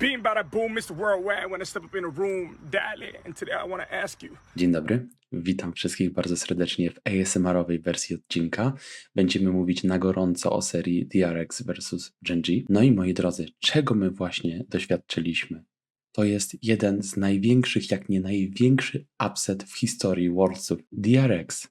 Bada boom, Mr. Worldwide, when I step up in the room. And today I ask you. Dzień dobry, witam wszystkich bardzo serdecznie w ASMR-owej wersji odcinka. Będziemy mówić na gorąco o serii DRX vs Genji. No i moi drodzy, czego my właśnie doświadczyliśmy? To jest jeden z największych, jak nie największy upset w historii Worldsów. DRX,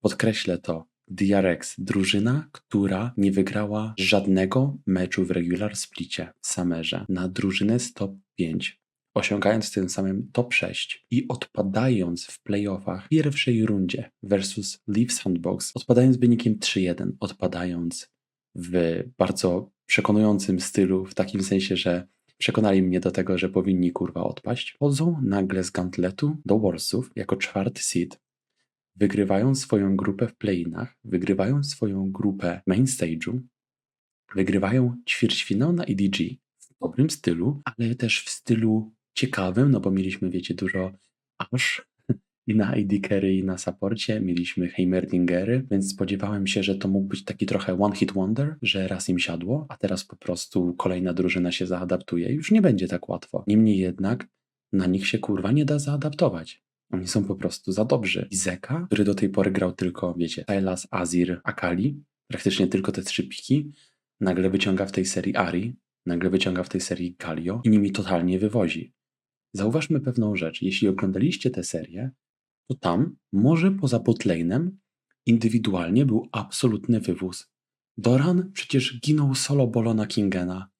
podkreślę to, DRX, drużyna, która nie wygrała żadnego meczu w regular splicie w Samerze na drużynę z top 5, osiągając tym samym top 6 i odpadając w playoffach w pierwszej rundzie versus Leaf Sandbox, odpadając wynikiem 3-1, odpadając w bardzo przekonującym stylu, w takim sensie, że przekonali mnie do tego, że powinni kurwa odpaść, chodzą nagle z gauntletu do Warsów jako czwarty seed, wygrywają swoją grupę w play-inach, wygrywają swoją grupę main stage'u, wygrywają ćwierćfinał na EDG w dobrym stylu, ale też w stylu ciekawym, no bo mieliśmy, wiecie, dużo aż i na AD Carry i na supporcie, mieliśmy Heimerdingery, więc spodziewałem się, że to mógł być taki trochę one hit wonder, że raz im siadło, a teraz po prostu kolejna drużyna się zaadaptuje. Już nie będzie tak łatwo. Niemniej jednak na nich się kurwa nie da zaadaptować. Oni są po prostu za dobrzy. I Zeka, który do tej pory grał tylko, wiecie, Sylas, Azir, Akali, praktycznie tylko te trzy piki, nagle wyciąga w tej serii Ari, nagle wyciąga w tej serii Galio i nimi totalnie wywozi. Zauważmy pewną rzecz. Jeśli oglądaliście tę serię, to tam, może poza botlane'em, indywidualnie był absolutny wywóz. Doran przecież ginął solo Bolona Kingena.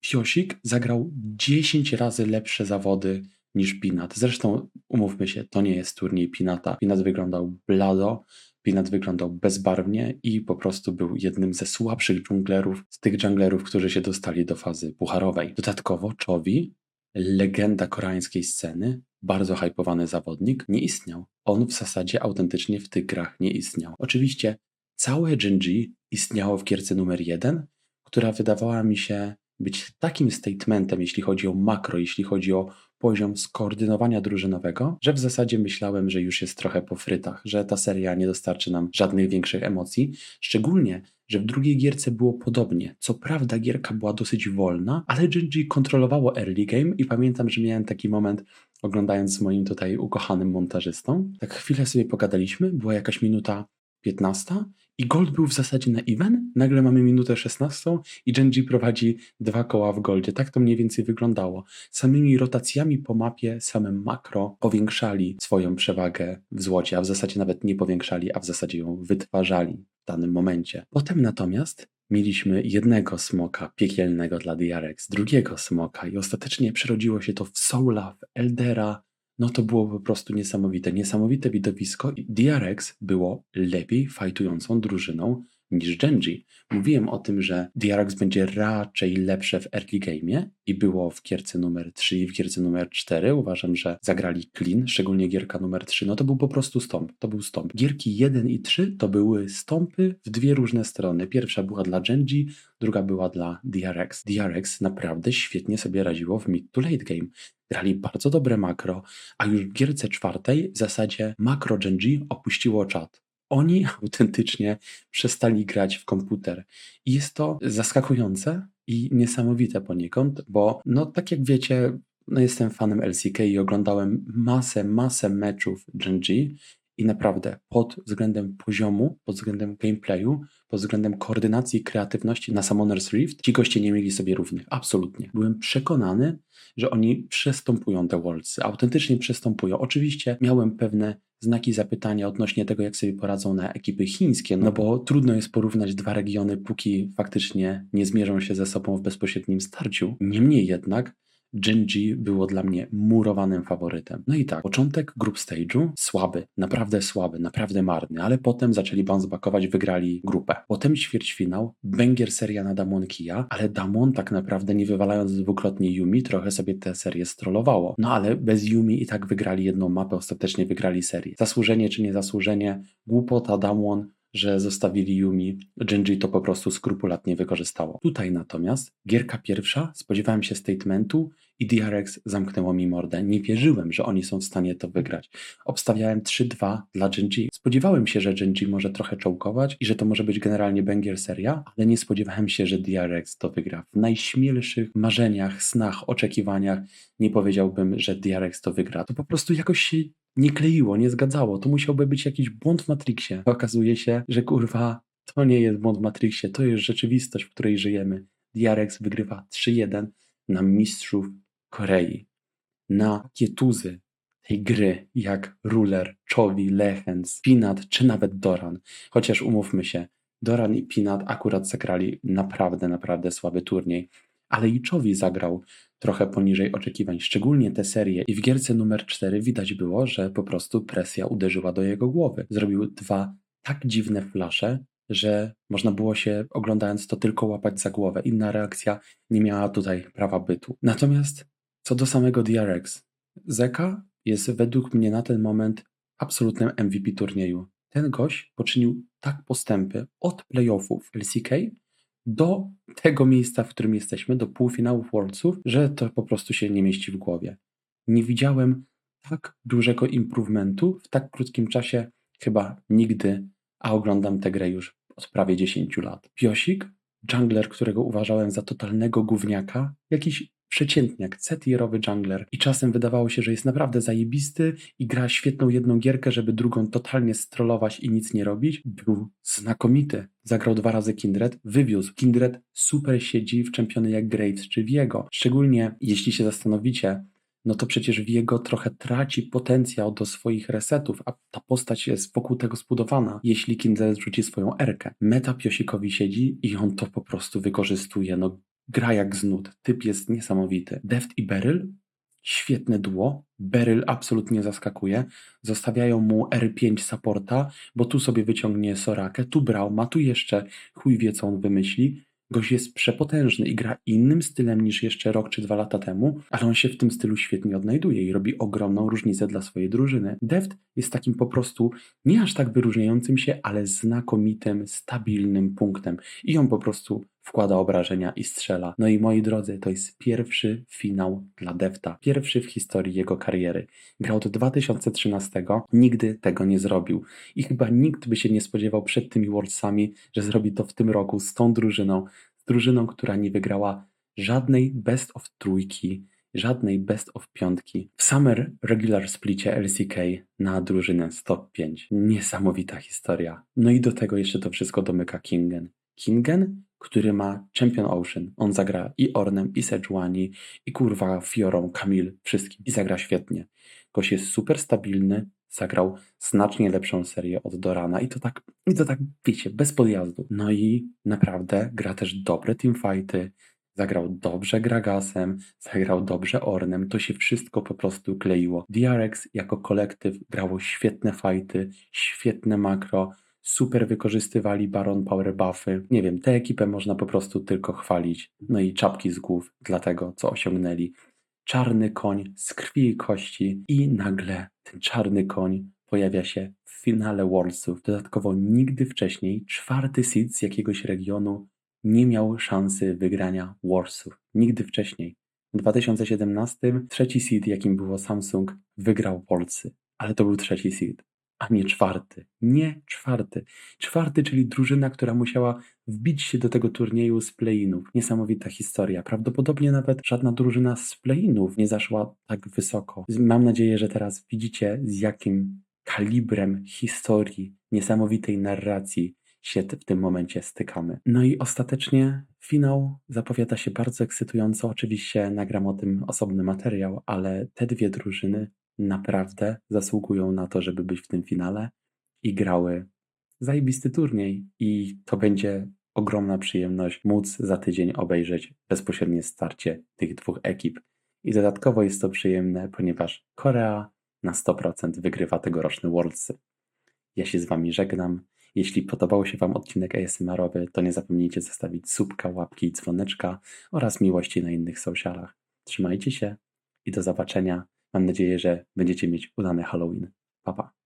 Piosik zagrał 10 razy lepsze zawody niż Pinat. Zresztą umówmy się, to nie jest turniej Pinata. Pinat wyglądał blado, Pinat wyglądał bezbarwnie i po prostu był jednym ze słabszych dżunglerów z tych dżunglerów, którzy się dostali do fazy pucharowej. Dodatkowo Czowi, legenda koreańskiej sceny, bardzo hypowany zawodnik, nie istniał. On w zasadzie autentycznie w tych grach nie istniał. Oczywiście całe Genji istniało w gierce numer jeden, która wydawała mi się być takim statementem, jeśli chodzi o makro, jeśli chodzi o poziom skoordynowania drużynowego, że w zasadzie myślałem, że już jest trochę po frytach, że ta seria nie dostarczy nam żadnych większych emocji. Szczególnie, że w drugiej gierce było podobnie. Co prawda gierka była dosyć wolna, ale Genji kontrolowało early game i pamiętam, że miałem taki moment oglądając z moim tutaj ukochanym montażystą. Tak chwilę sobie pogadaliśmy, była jakaś minuta 15 i Gold był w zasadzie na even, nagle mamy minutę 16 i Genji prowadzi dwa koła w Goldzie. Tak to mniej więcej wyglądało. Samymi rotacjami po mapie, samym makro powiększali swoją przewagę w złocie, a w zasadzie nawet nie powiększali, a w zasadzie ją wytwarzali w danym momencie. Potem natomiast mieliśmy jednego smoka piekielnego dla DRX, drugiego smoka i ostatecznie przerodziło się to w Soula, w Eldera, no to było po prostu niesamowite, niesamowite widowisko DRX było lepiej fajtującą drużyną niż Genji. Mówiłem o tym, że DRX będzie raczej lepsze w early game'ie i było w gierce numer 3 i w gierce numer 4. Uważam, że zagrali clean, szczególnie gierka numer 3, no to był po prostu stąp, to był stąp. Gierki 1 i 3 to były stąpy w dwie różne strony. Pierwsza była dla Genji, druga była dla DRX. DRX naprawdę świetnie sobie radziło w mid to late game. Grali bardzo dobre makro, a już w gierce czwartej w zasadzie makro Genji opuściło czat. Oni autentycznie przestali grać w komputer. I jest to zaskakujące i niesamowite poniekąd, bo no tak jak wiecie, no jestem fanem LCK i oglądałem masę, masę meczów Genji i naprawdę pod względem poziomu, pod względem gameplayu, pod względem koordynacji i kreatywności na Summoner's Rift ci goście nie mieli sobie równych. Absolutnie. Byłem przekonany, że oni przestępują te Worldsy. Autentycznie przestępują. Oczywiście miałem pewne znaki zapytania odnośnie tego, jak sobie poradzą na ekipy chińskie, no bo trudno jest porównać dwa regiony, póki faktycznie nie zmierzą się ze sobą w bezpośrednim starciu. Niemniej jednak Genji było dla mnie murowanym faworytem. No i tak, początek group stage'u słaby, naprawdę słaby, naprawdę marny, ale potem zaczęli bounce backować, wygrali grupę. Potem ćwierćfinał, Węgier seria na Damon Kija, ale Damon tak naprawdę nie wywalając dwukrotnie Yumi, trochę sobie tę serię strollowało. No ale bez Yumi i tak wygrali jedną mapę, ostatecznie wygrali serię. Zasłużenie czy niezasłużenie, głupota Damon, że zostawili Yumi, Genji to po prostu skrupulatnie wykorzystało. Tutaj natomiast gierka pierwsza, spodziewałem się statementu i DRX zamknęło mi mordę. Nie wierzyłem, że oni są w stanie to wygrać. Obstawiałem 3-2 dla Genji. Spodziewałem się, że Genji może trochę czołkować i że to może być generalnie banger seria, ale nie spodziewałem się, że DRX to wygra. W najśmielszych marzeniach, snach, oczekiwaniach nie powiedziałbym, że DRX to wygra. To po prostu jakoś się nie kleiło, nie zgadzało. To musiałby być jakiś błąd w Matrixie. Okazuje się, że kurwa, to nie jest błąd w Matrixie, to jest rzeczywistość, w której żyjemy. DRX wygrywa 3-1 na mistrzów Korei. Na kietuzy tej gry, jak Ruler, Czowi, Lechens, Pinat czy nawet Doran. Chociaż umówmy się, Doran i Pinat akurat zagrali naprawdę, naprawdę słaby turniej. Ale i Czowi zagrał trochę poniżej oczekiwań, szczególnie te serie. I w gierce numer 4 widać było, że po prostu presja uderzyła do jego głowy. Zrobił dwa tak dziwne flasze, że można było się oglądając to tylko łapać za głowę. Inna reakcja nie miała tutaj prawa bytu. Natomiast co do samego DRX, Zeka jest według mnie na ten moment absolutnym MVP turnieju. Ten gość poczynił tak postępy od playoffów LCK do tego miejsca, w którym jesteśmy, do półfinałów Worldsów, że to po prostu się nie mieści w głowie. Nie widziałem tak dużego improvementu w tak krótkim czasie chyba nigdy, a oglądam tę grę już od prawie 10 lat. Piosik, jungler, którego uważałem za totalnego gówniaka, jakiś przeciętniak, C-tierowy jungler i czasem wydawało się, że jest naprawdę zajebisty i gra świetną jedną gierkę, żeby drugą totalnie strollować i nic nie robić, był znakomity. Zagrał dwa razy Kindred, wywiózł. Kindred super siedzi w czempiony jak Graves czy Viego. Szczególnie jeśli się zastanowicie, no to przecież Viego trochę traci potencjał do swoich resetów, a ta postać jest wokół tego zbudowana, jeśli Kindred rzuci swoją erkę. Meta Piosikowi siedzi i on to po prostu wykorzystuje. No gra jak z nut. Typ jest niesamowity. Deft i Beryl świetne duo. Beryl absolutnie zaskakuje. Zostawiają mu R5 supporta, bo tu sobie wyciągnie Sorakę, tu brał, ma tu jeszcze chuj wie co on wymyśli. Gość jest przepotężny i gra innym stylem niż jeszcze rok czy dwa lata temu, ale on się w tym stylu świetnie odnajduje i robi ogromną różnicę dla swojej drużyny. Deft jest takim po prostu nie aż tak wyróżniającym się, ale znakomitym, stabilnym punktem i on po prostu wkłada obrażenia i strzela. No i moi drodzy, to jest pierwszy finał dla Defta. Pierwszy w historii jego kariery. Grał od 2013, nigdy tego nie zrobił. I chyba nikt by się nie spodziewał przed tymi Worldsami, że zrobi to w tym roku z tą drużyną, z drużyną, która nie wygrała żadnej best of trójki, żadnej best of piątki. W Summer Regular Splicie LCK na drużynę z top 5. Niesamowita historia. No i do tego jeszcze to wszystko domyka Kingen. Kingen, który ma Champion Ocean. On zagra i Ornem, i Sejuani, i kurwa Fiorą, Kamil, wszystkim. I zagra świetnie. Gość jest super stabilny, zagrał znacznie lepszą serię od Dorana i to tak, i to tak, wiecie, bez podjazdu. No i naprawdę gra też dobre teamfighty, zagrał dobrze Gragasem, zagrał dobrze Ornem, to się wszystko po prostu kleiło. DRX jako kolektyw grało świetne fighty, świetne makro, super wykorzystywali Baron Power Buffy. Nie wiem, tę ekipę można po prostu tylko chwalić. No i czapki z głów dla tego, co osiągnęli. Czarny koń z krwi i kości i nagle ten czarny koń pojawia się w finale Worldsów. Dodatkowo nigdy wcześniej czwarty seed z jakiegoś regionu nie miał szansy wygrania Warsów. Nigdy wcześniej. W 2017 trzeci seed, jakim było Samsung, wygrał Worldsy. Ale to był trzeci seed a nie czwarty. Nie czwarty. Czwarty, czyli drużyna, która musiała wbić się do tego turnieju z play-inów. Niesamowita historia. Prawdopodobnie nawet żadna drużyna z play-inów nie zaszła tak wysoko. Mam nadzieję, że teraz widzicie, z jakim kalibrem historii, niesamowitej narracji się w tym momencie stykamy. No i ostatecznie finał zapowiada się bardzo ekscytująco. Oczywiście nagram o tym osobny materiał, ale te dwie drużyny naprawdę zasługują na to, żeby być w tym finale i grały zajebisty turniej. I to będzie ogromna przyjemność móc za tydzień obejrzeć bezpośrednie starcie tych dwóch ekip. I dodatkowo jest to przyjemne, ponieważ Korea na 100% wygrywa tegoroczny Worldsy. Ja się z Wami żegnam. Jeśli podobał się Wam odcinek ASMR-owy, to nie zapomnijcie zostawić subka, łapki i dzwoneczka oraz miłości na innych socialach. Trzymajcie się i do zobaczenia Mam nadzieję, że będziecie mieć udany Halloween. Pa, pa.